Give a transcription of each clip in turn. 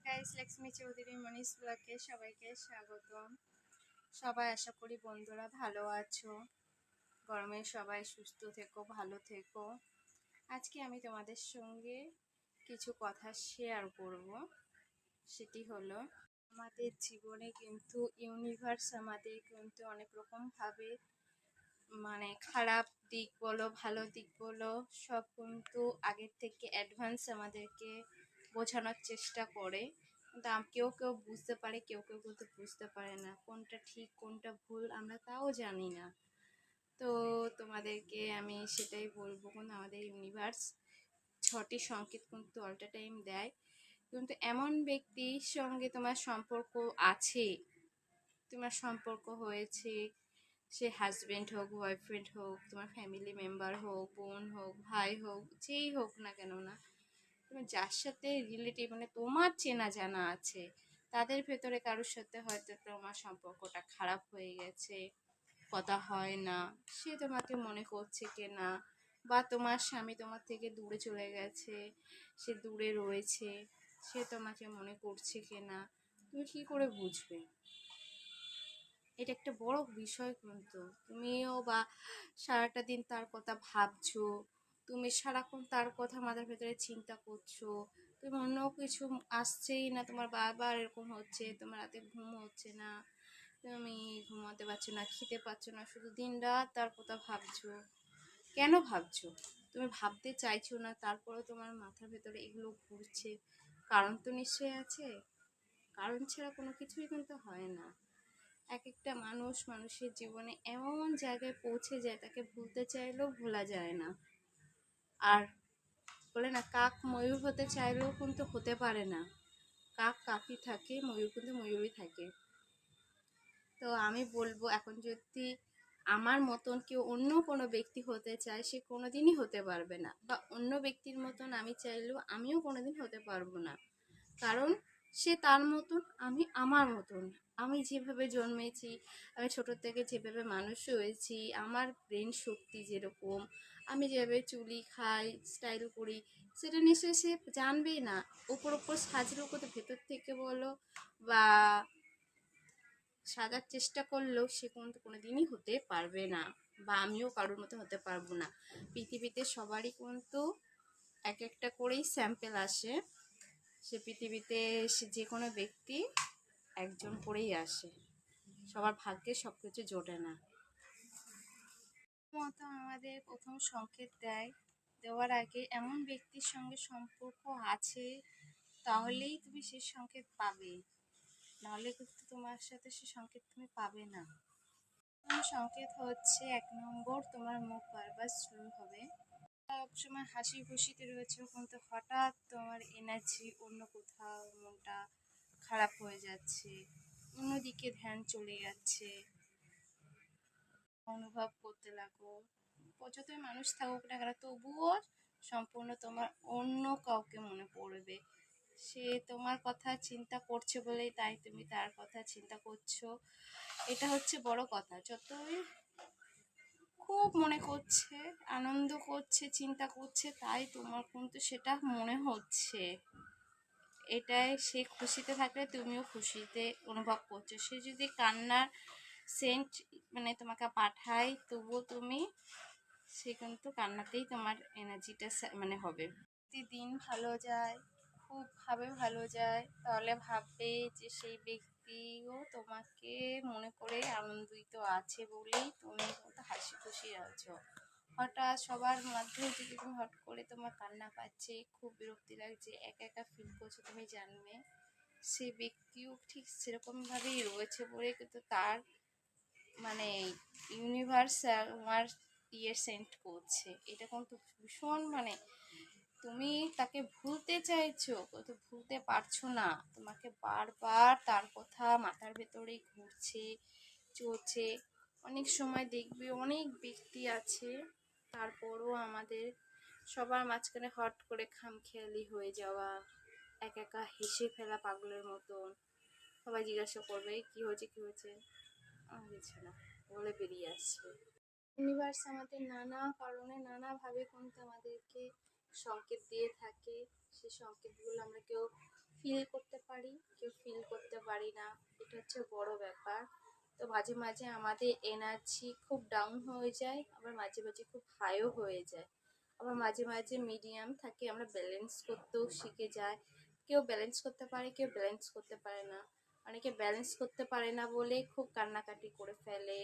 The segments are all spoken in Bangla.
গাইস লক্ষ্মী চৌধুরী মনীষ ব্লগে সবাইকে স্বাগতম। সবাই আশা করি বন্ধুরা ভালো আছো। গরমে সবাই সুস্থ থেকো, ভালো থেকো। আজকে আমি তোমাদের সঙ্গে কিছু কথা শেয়ার করব। সেটি হলো, আমাদের জীবনে কিন্তু ইউনিভার্স আমাদের কিন্তু অনেক রকমভাবে মানে খারাপ দিক বলো, ভালো দিক বলো, সব কিন্তু আগের থেকে অ্যাডভান্স আমাদেরকে বোঝানোর চেষ্টা করে। কিন্তু কেউ কেউ বুঝতে পারে, কেউ কেউ কিন্তু বুঝতে পারে না। কোনটা ঠিক, কোনটা ভুল, আমরা তাও জানি না। তো তোমাদেরকে আমি সেটাই বলব, কিন্তু আমাদের ইউনিভার্স ছটি সংকেত কিন্তু অলটা টাইম দেয়। কিন্তু এমন ব্যক্তির সঙ্গে তোমার সম্পর্ক আছে, তোমার সম্পর্ক হয়েছে, সে হাজব্যান্ড হোক বয়ফ্রেন্ড হোক, তোমার ফ্যামিলি মেম্বার হোক, বোন হোক, ভাই হোক, যেই হোক না কেন না তুমি যার সাথে রিলেটিভ মানে তোমার চেনা জানা আছে, তাদের ভেতরে কারোর সাথে হয়তো তোমার সম্পর্কটা খারাপ হয়ে গেছে, কথা হয় না, সে তোমাকে মনে করছে কি না, বা তোমার স্বামী তোমার থেকে দূরে চলে গেছে, সে দূরে রয়েছে, সে তোমাকে মনে করছে কি না, তুমি কী করে বুঝবে? এটা একটা বড় বিষয় কিন্তু, তুমিও বা সারাটা দিন তার কথা ভাবছ তুমি সারাক্ষণ তার কথা মাথার ভেতরে চিন্তা করছ, তুমি অন্য কিছু আসছেই না, তোমার বারবার এরকম হচ্ছে, তোমার রাতে ঘুম হচ্ছে না, তুমি ঘুমাতে পারছ না খেতে পারছ না, শুধু দিন রাত তার কথা ভাবছ। কেন ভাবছ? তুমি ভাবতে চাইছো না, তারপরেও তোমার মাথার ভেতরে এগুলো ঘুরছে। কারণ তো নিশ্চয়ই আছে। কারণ ছাড়া কোনো কিছুই কিন্তু হয় না। এক একটা মানুষ মানুষের জীবনে এমন জায়গায় পৌঁছে যায়, তাকে ভুলতে চাইলেও ভোলা যায় না। আর বলে না, কাক ময়ূর হতে চাইলেও কিন্তু হতে পারে না। কাক কাকই থাকে, ময়ূর কিন্তু ময়ূরই থাকে। তো আমি বলব, এখন যদি আমার মতন কেউ অন্য কোনো ব্যক্তি হতে চায়, সে কোনোদিনই হতে পারবে না। বা অন্য ব্যক্তির মতন আমি চাইলেও আমিও কোনোদিন হতে পারব না। কারণ সে তার মতন, আমি আমার মতন। আমি যেভাবে জন্মেছি, আমি ছোটোর থেকে যেভাবে মানুষ হয়েছি, আমার ব্রেন শক্তি যেরকম আমি যেভাবে চুলি, খাই স্টাইল করি, সেটা নিশ্চয়ই সে জানবেই না। ওপর ওপর সাজলেও করতে ভেতর থেকে বলো বা সাজার চেষ্টা করলেও সে কিন্তু কোনো দিনই হতে পারবে না বা আমিও কারোর মতো হতে পারব না। পৃথিবীতে সবারই কিন্তু এক একটা করেই স্যাম্পেল আসে। সে পৃথিবীতে সে যে কোনো ব্যক্তি একজন করেই আসে। সবার ভাগ্যে সব কিছু জোটে না। মতো আমাদের প্রথম সংকেত দেয়, দেওয়ার আগে এমন ব্যক্তির সঙ্গে সম্পর্ক আছে, তাহলেই তুমি সে সংকেত পাবে। নাহলে কিন্তু তোমার সাথে সে সংকেত তুমি পাবে না। সংকেত হচ্ছে, এক নম্বর, তোমার মুখ বারবার স্লো হবে। সবসময় হাসি খুশিতে রয়েছে, কিন্তু হঠাৎ তোমার এনার্জি অন্য কোথাও মনটা খারাপ হয়ে যাচ্ছে, অন্যদিকে ধ্যান চলে যাচ্ছে। অনুভব করতে লাগো। যতই মানুষ থাকুক না কেন, তবুও সম্পূর্ণ তোমার অন্য কাউকে মনে পড়বে। সে তোমার কথা চিন্তা করছে বলেই তাই তুমি তার কথা চিন্তা করছ। এটা হচ্ছে বড় কথা। যতই খুব মনে করছে, আনন্দ করছে, চিন্তা করছে, তাই তোমার কিন্তু সেটা মনে হচ্ছে। এটাই সে খুশিতে থাকলে তুমিও খুশিতে অনুভব করছ। সে যদি কান্নার সেন্ট মানে তোমাকে পাঠায় তবুও তুমি সে কিন্তু কান্নাতেই তোমার এনার্জিটা মানে হবে। দিন ভালো যায়, খুবভাবে ভালো যায়। তাহলে ভাববে যে সেই ব্যক্তিও তোমাকে মনে করে আনন্দিত আছে বলেই তুমি কিন্তু হাসি খুশি আছো। হঠাৎ সবার মাধ্যমে যদি তুমি হট করে তোমার কান্না পাচ্ছে, খুব বিরক্তি লাগছে, একা একা ফিল করছ তুমি জানবে সেই ব্যক্তিও ঠিক সেরকমভাবেই রয়েছে বলে কিন্তু তার মানে ইউনিভার্সাল আমার ইয়ে সেন্ড করছে। এটা কিন্তু ভীষণ মানে তুমি তাকে ভুলতে চাইছো কিন্তু ভুলতে পারছ না। তোমাকে বারবার তার কথা মাথার ভেতরেই ঘুরছে, চলছে। অনেক সময় দেখবে অনেক ব্যক্তি আছে, তারপরও আমাদের সবার মাঝখানে হট করে খামখেয়ালি হয়ে যাওয়া, একা একা হেসে ফেলা পাগলের মতন। সবাই জিজ্ঞাসা করবে কি হয়েছে কি হয়েছে? কিছু না বলে বেরিয়ে আসছে। ইউনিভার্স আমাদের নানা কারণে নানাভাবে কিন্তু আমাদেরকে সংকেত দিয়ে থাকে। সেই সংকেতগুলো আমরা কেউ ফিল করতে পারি, কেউ ফিল করতে পারি না। এটা হচ্ছে বড় ব্যাপার। তো মাঝে মাঝে আমাদের এনার্জি খুব ডাউন হয়ে যায়, আবার মাঝে মাঝে খুব হাইও হয়ে যায়। আবার মাঝে মাঝে মিডিয়াম থাকে, আমরা ব্যালেন্স করতেও শিখে যাই। কেউ ব্যালেন্স করতে পারে, কেউ ব্যালেন্স করতে পারে না। অনেকে ব্যালেন্স করতে পারে না বলে খুব কান্নাকাটি করে ফেলে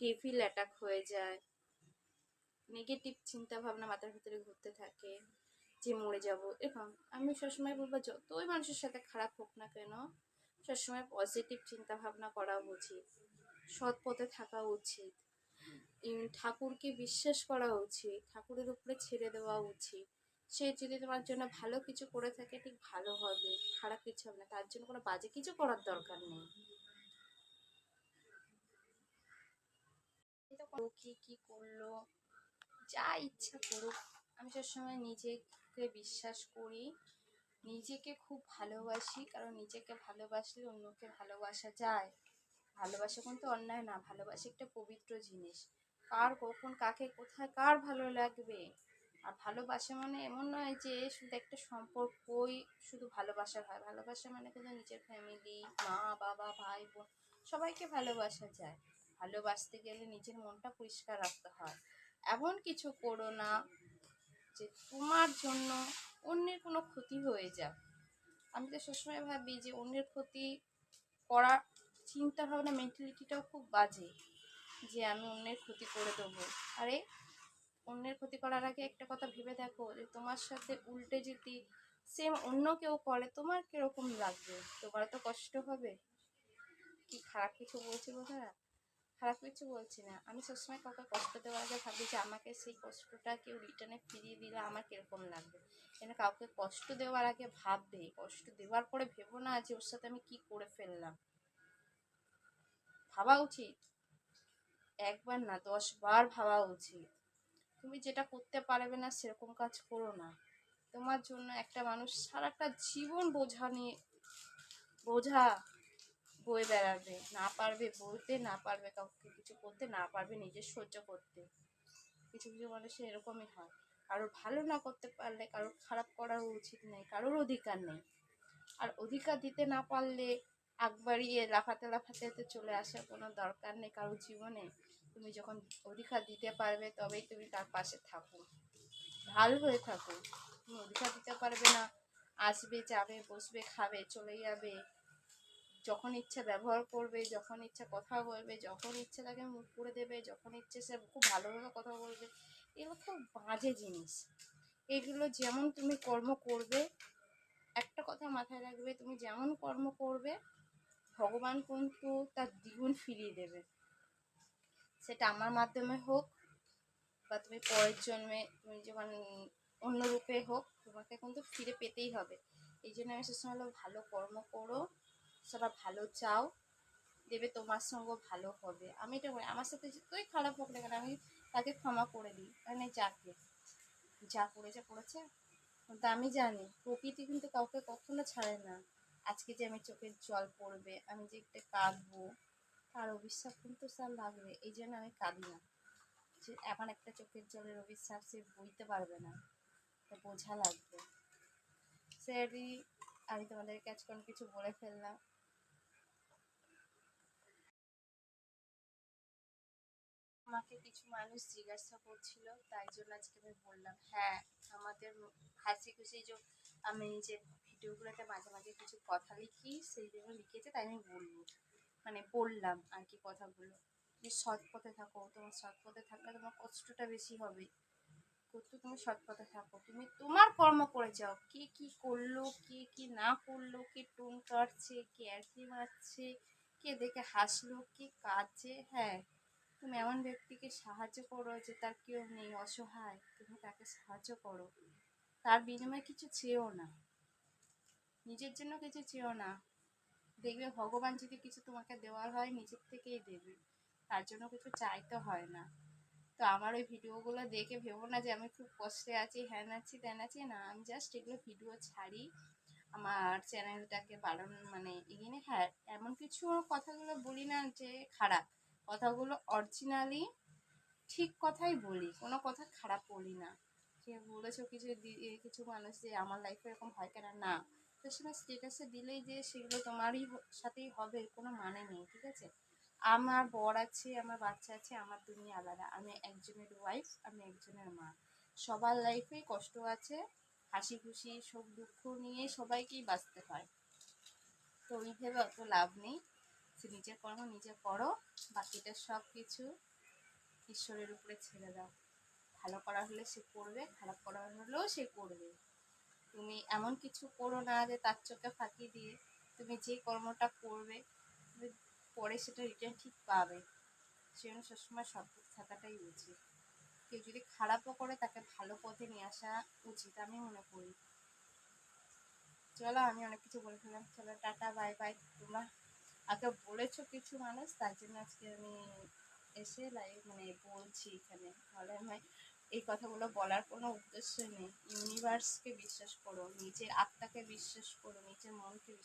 ডেভিল অ্যাটাক হয়ে যায়। নেগেটিভ চিন্তা ভাবনা মাথার ভিতরে ঘুরতে থাকে যে মরে যাব, এরকম। আমি সবসময় বলব যতই মানুষের সাথে খারাপ হোক না কেন, সবসময় পজিটিভ চিন্তা ভাবনা করা উচিত। সৎ পথে থাকা উচিত। ঠাকুরকে বিশ্বাস করা উচিত। ঠাকুরের উপরে ছেড়ে দেওয়া উচিত। সে যদি তোমার জন্য ভালো কিছু করে থাকে, ঠিক ভালো হবে, খারাপ কিছু হবে না, তার জন্য কোনো বাজে কিছু করার দরকার নেই। কি কি করল, যা ইচ্ছা করুক। আমি সবসময় নিজেকে বিশ্বাস করি, নিজেকে খুব ভালোবাসি, কারণ নিজেকে ভালোবাসলে অন্যকে ভালোবাসা যায়। ভালোবাসা কিন্তু অন্যায় না, ভালোবাসা একটা পবিত্র জিনিস। কার কখন, কাকে, কোথায়, কার ভালো লাগবে? আর ভালোবাসা মানে এমন নয় যে শুধু একটা সম্পর্কই শুধু ভালোবাসা হয়। ভালোবাসা মানে কিন্তু নিজের ফ্যামিলি মা, বাবা, ভাই, বোন, সবাইকে ভালোবাসা যায়। ভালোবাসতে গেলে নিজের মনটা পরিষ্কার রাখতে হয়। এমন কিছু করো না যে তোমার জন্য অন্যের কোনো ক্ষতি হয়ে যাক। আমি তো সবসময় ভাবি যে অন্যের ক্ষতি করার চিন্তা ভাবনা মেন্টালিটিটাও খুব বাজে যে আমি অন্যের ক্ষতি করে দেবো। আরে অন্যের ক্ষতি করার আগে একটা কথা ভেবে দেখো যে তোমার সাথে উল্টে যদি সেম অন্য কেউ করে, তোমার কীরকম লাগবে? তোমার তো কষ্ট হবে। কি খারাপ কিছু বলছি বোধহয়? খারাপ কিছু বলছি না। আমি সবসময় কাউকে কষ্ট দেওয়ার আগে ভাবি যে আমাকে সেই কষ্টটা কেউ রিটার্নে ফিরিয়ে দিলে আমার কীরকম লাগবে। কেন কাউকে কষ্ট দেওয়ার আগে ভাববে। কষ্ট দেওয়ার পরে ভেবো না যে ওর সাথে আমি কি করে ফেললাম। ভাবা উচিত। একবার না দশ বার ভাবা উচিত। তুমি যেটা করতে পারবে না সেরকম কাজ করো না। তোমার জন্য একটা মানুষ সারাটা জীবন বোঝা নিয়ে, বোঝা বয়ে বেড়াবে। না পারবে বলতে, না পারবে কাউকে কিছু করতে, না পারবে নিজের সহ্য করতে। কিছু কিছু মানুষের এরকমই হয়। কারোর ভালো না করতে পারলে, কারোর খারাপ করার উচিত নেই, কারোর অধিকার নেই। আর অধিকার দিতে না পারলে আগ বাড়িয়ে লাফাতে লাফাতে তো চলে আসার কোনো দরকার নেই কারোর জীবনে। তুমি যখন অধিকার দিতে পারবে তবেই তুমি তার পাশে থাকো। ভালো হয়ে থাকো। তুমি অধিকার দিতে পারবে না। আসবে, যাবে, বসবে, খাবে, চলে যাবে। যখন ইচ্ছা ব্যবহার করবে, যখন ইচ্ছা কথা বলবে, যখন ইচ্ছে তাকে মুখ করে দেবে, যখন ইচ্ছে সে খুব ভালোভাবে কথা বলবে, এগুলো খুব বাজে জিনিস। এগুলো যেমন তুমি কর্ম করবে, একটা কথা মাথায় রাখবে, তুমি যেমন কর্ম করবে ভগবান কিন্তু তার দ্বিগুণ ফিরিয়ে দেবে। সেটা আমার মাধ্যমে হোক বা তুমি পরের জন্মে তুমি যখন অন্য রূপে হোক, তোমাকে কিন্তু ফিরে পেতেই হবে। এই জন্য আমি সবসময় বলব, ভালো কর্ম করো সবার ভালো চাও, দেবে তোমার সঙ্গে ভালো হবে। আমি এটা বলি, আমার সাথে যতই খারাপ হোক না কেন, আমি তাকে ক্ষমা করে দিই। মানে যাকে, যা করেছে করেছে। কিন্তু আমি জানি, প্রকৃতি কিন্তু কাউকে কখনো ছাড়ে না। আজকে যে আমি চোখের জল পড়বে, আমি যে একটা কাঁদবো, তার অভিশাপ কিন্তু স্যার লাগবে। এই জন্য আমি কাঁদি না। এখন একটা চোখের জলের অভিশাপ সে বইতে পারবে না। তা বোঝা লাগবে। স্যারই, আমি তোমাদের কাছে কোনো কিছু বলে ফেললাম। আমাকে কিছু মানুষ জিজ্ঞাসা করছিল, তাই জন্য আজকে আমি বললাম হ্যাঁ আমাদের হাসি খুশি যে আমি যে ভিডিওগুলোতে মাঝে মাঝে কিছু কথা লিখি, সেই জন্য লিখেছে, তাই আমি বলব। মানে বললাম আর কি কথাগুলো। যে সৎ পথে থাকো, তোমার সৎ পথে থাকলে তোমার কষ্টটা বেশি হবে। করতে তুমি সৎ পথে থাকো, তুমি তোমার কর্ম করে যাও। কে কি করল, কে কি না করল, কে টোন কাটছে, কে একই মারছে, কে দেখে হাসলো, কে কাঁদছে হ্যাঁ। তুমি এমন ব্যক্তিকে সাহায্য করো যে তার কেউ নেই, অসহায়। তুমি তাকে সাহায্য করো। তার বিনিময়ে কিছু চেয়েও না। নিজের জন্য কিছু চেয়েও না। দেখবে ভগবান যদি কিছু তোমাকে দেওয়ার হয়, নিজের থেকেই দেবে। তার জন্য কিছু চাইতে হয় না। তো আমার ওই ভিডিওগুলো দেখে ভেবো না যে আমি খুব কষ্টে আছি, হ্যান আছি, ত্যান আছি। না, আমি জাস্ট এগুলো ভিডিও ছাড়ি। আমার চ্যানেলটাকে বাড়ানো মানে এগিয়ে হ্যাঁ এমন কিছু কথাগুলো বলি না যে খারাপ। কথাগুলো অরিজিনালি ঠিক কথাই বলি, কোনো কথা খারাপ বলি না। যে বলেছ কিছু কিছু মানুষ যে আমার লাইফে এরকম হয় কেন? না। সবসময় স্টেটাসে দিলেই যে সেগুলো তোমারই সাথেই হবে, কোনো মানে নেই, ঠিক আছে? আমার বর আছে, আমার বাচ্চা আছে, আমার দুনিয়া আলাদা। আমি একজনের ওয়াইফ আমি একজনের মা। সবার লাইফে কষ্ট আছে, হাসি খুশি, সুখ দুঃখ নিয়ে সবাইকেই বাঁচতে হয়। তো ওই ভেবে অত লাভ নেই। সে নিজের কর্ম নিজে করো বাকিটা সব কিছু ঈশ্বরের উপরে ছেড়ে দাও। ভালো করা হলে সে করবে, খারাপ করা হলেও সে করবে। তুমি এমন কিছু করো না যে তার চোখে ফাঁকি দিয়ে তুমি যে কর্মটা করবে পরে সেটা রিটার্ন ঠিক পাবে। সেজন্য সবসময় সৎপথ থাকাটাই উচিত। কেউ যদি খারাপও করে, তাকে ভালো পথে নিয়ে আসা উচিত আমি মনে করি। চলো, আমি অনেক কিছু বলে ফেললাম। চলো, টাটা বাই বাই তোমরা আগে বলেছ কিছু মানুষ, তার জন্য আজকে আমি এসে লাইভ মানে বলছি এখানে। তাহলে আমি এই কথাগুলো বলার কোনো উদ্দেশ্য নেই। ইউনিভার্সকে বিশ্বাস করো, নিজের আত্মাকে বিশ্বাস করো, নিজের মনকে বিশ্বাস